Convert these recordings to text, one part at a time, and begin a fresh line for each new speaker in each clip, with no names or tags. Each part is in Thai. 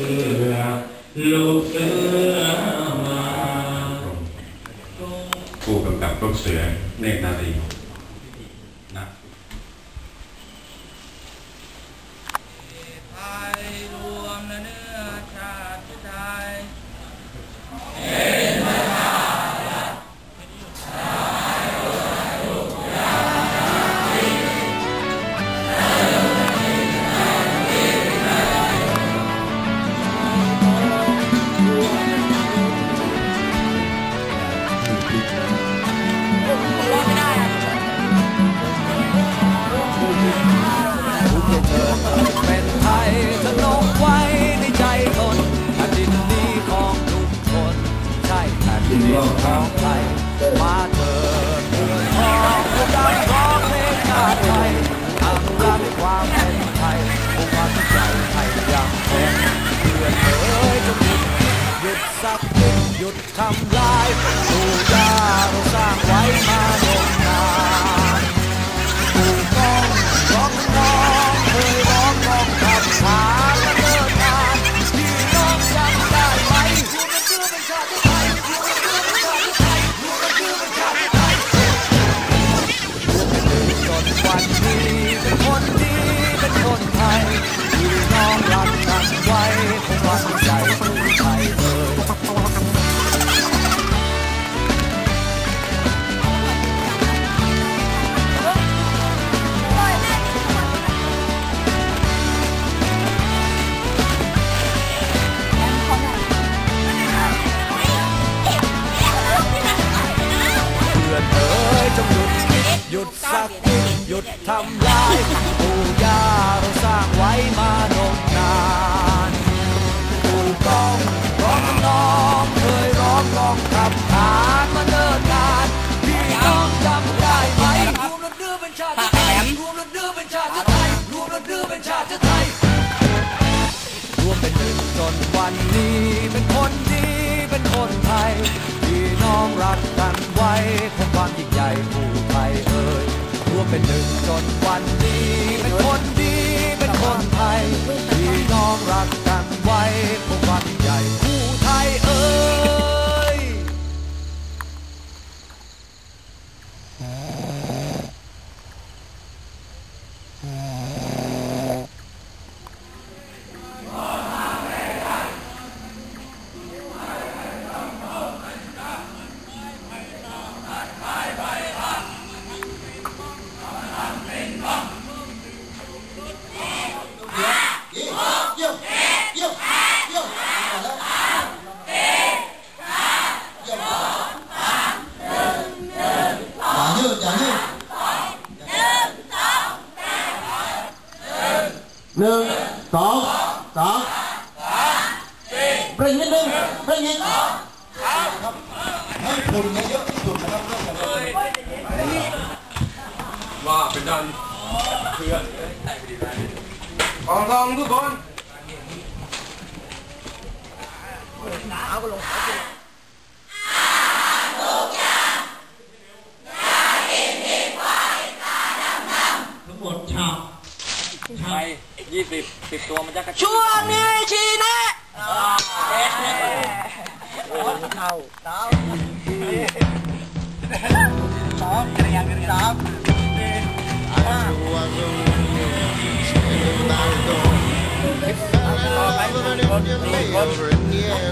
ลูกเสือมา
ผู้กำกับลูกเสือเน
กนารี สักนิดหยุดทำลายดูยาเราสร้างไว้มานมนานผู้กองร้องน้องเคยร้องร้องคำถาและเลิกงานพี่น้องจำได้ไหมอยู่กันชื่อเป็นชาติไทยอยู่กันชื่อเป็นชาติไทยอยู่กันชื่อเป็นชาติไทยจนวันนี้เป็นคนดีเป็นคนไทยพี่น้องรักกันไว้คงวันใจ หยุ เป็นหนึ่งจนวันนี้เป็น หนึ่ง
สองสามเปล่งนิดนึงเปล่งอีกให้คนเยอะที่สุดนะครับเรื่องของ
ว่าเป็นดันเพื่อนลองลองทุกคน
ทั้งหมดชาว
ไป ยี่สิบสิบตัวมันจะกระ
ช่วงนี้ชีแนะ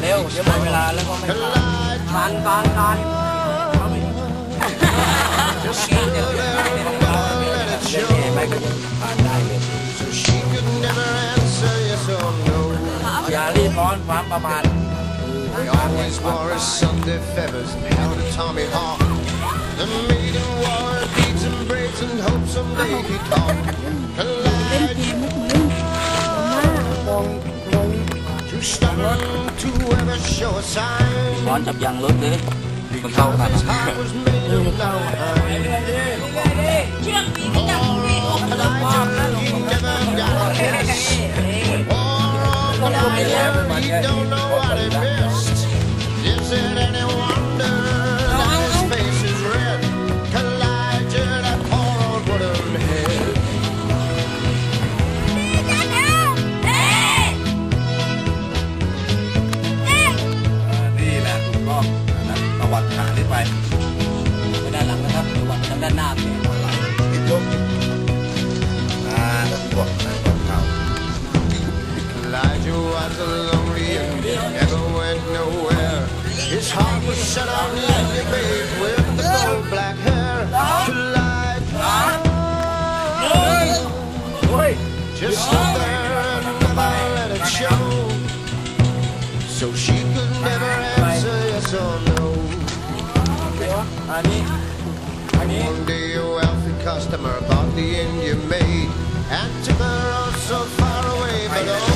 เร็วเดี๋ยวหมดเวลาแล้วก็ไม่ทันทันทันอย่ารีบ ร้อนความประมาท
They always wore his Sunday feathers and held a Tommy Hawk. The maiden wore beads and braids and hoped someday he'd talk. Elijah too stubborn to ever show a sign.
ร้อนจับยางรถเลยมันเข้ากัน
His heart was made of no iron. Elijah, he never don't know what he missed. Is it any wonder that his face is red? Collided that poor old wooden head. Thank you. You was a lonely Indian, never went nowhere. His heart was shut out lonely babe with the gold black hair. To lie down. Just stood there and never let it show. So she could never answer yes or no. One day a wealthy customer bought the Indian maid and took her off so far away
below.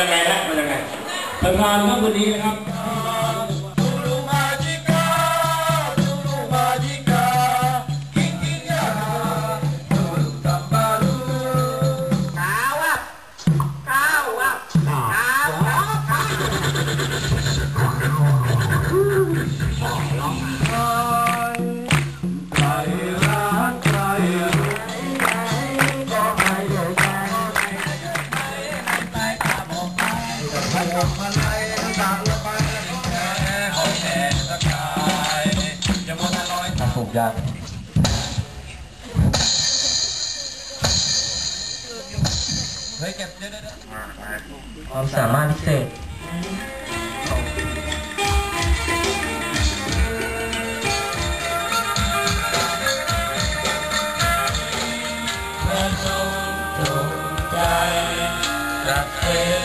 ยั
งไงนะมันยังไง
ประธานครับวันนี้นะครับ
ปลูกยาง
เฮ้ยเก็บเดี๋ยวเดี๋ยวเดี๋ยว
ความสามารถพิเศษ
รักเป็น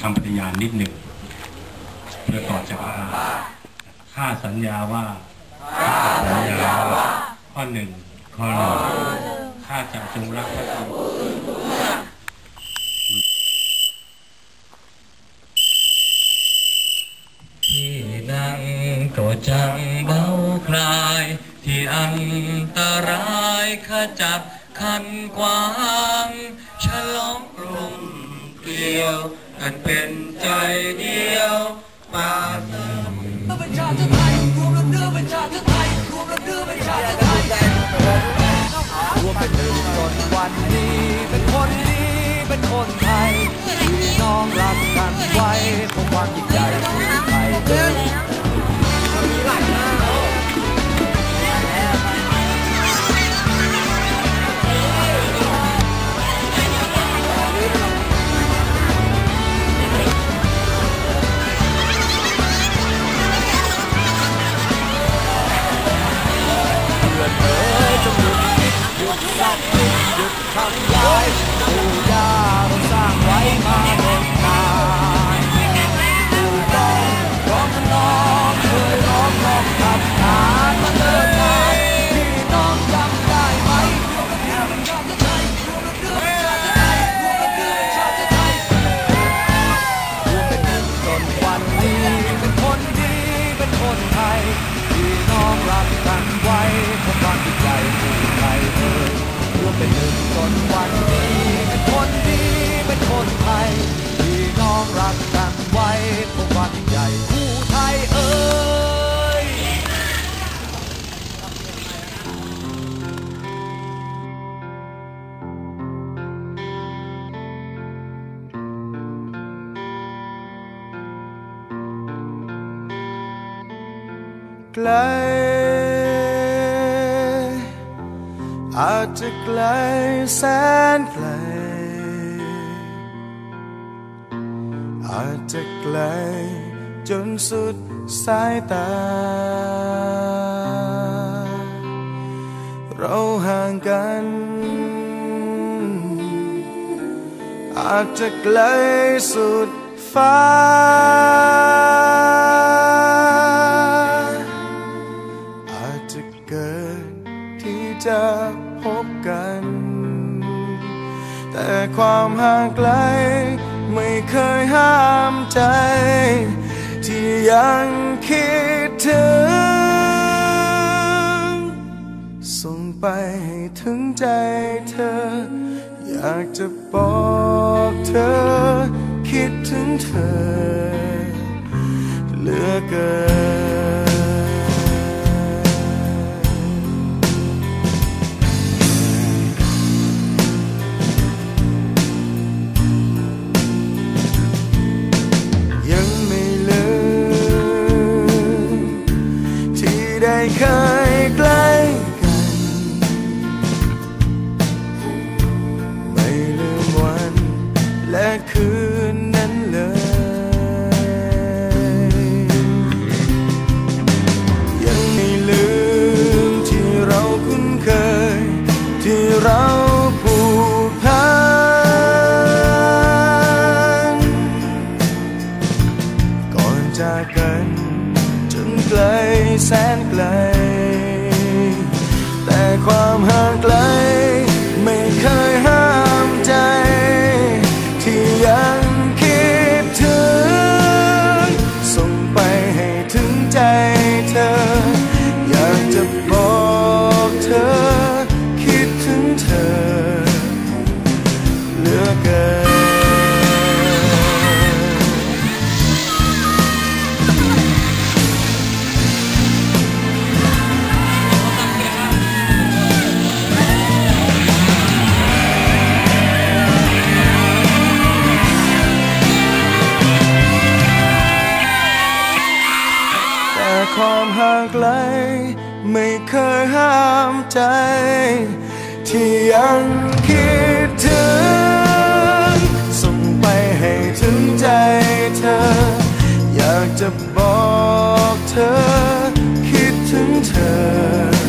คำ
ปฏิญาณนิดหนึ่งเพื่อต่อจากว่าข้าสัญญาว่าสัญญาว่าข้อหนึ่งข้อหนึ่งข้าจะจงรักภักดี
ที่นั่งก็จังเบาคลาย ที่อันตรายขจัดขันกวางฉลองกลุ่มเกลียว อันเป็นใจเดียวมาเติม
ประชาธิไทยรวมระเดื้อ
ประชาธิไทยรวมระเดื้อประชาธิปไตยรวมเป็นหนึ่งจนวันนี้เป็นคนดีเป็นคนไทยน้องรักกันไว้เพรความยิ่งใหญ่ไทยเดินมีหลายหน้า ไกล อาจจะไกลแสนไกล อาจจะไกลจนสุดสายตา เราห่างกัน อาจจะไกลสุดฟ้า ห่างไกล ไม่เคยห้ามใจ ที่ยังคิดถึง ส่งไปให้ถึงใจเธอ อยากจะบอกเธอ คิดถึงเธอเหลือเกิน ความห่างไกล ไม่เคยห้ามใจ ที่ยังคิดถึง ส่งไปให้ถึงใจเธอ อยากจะบอกเธอ คิดถึงเธอ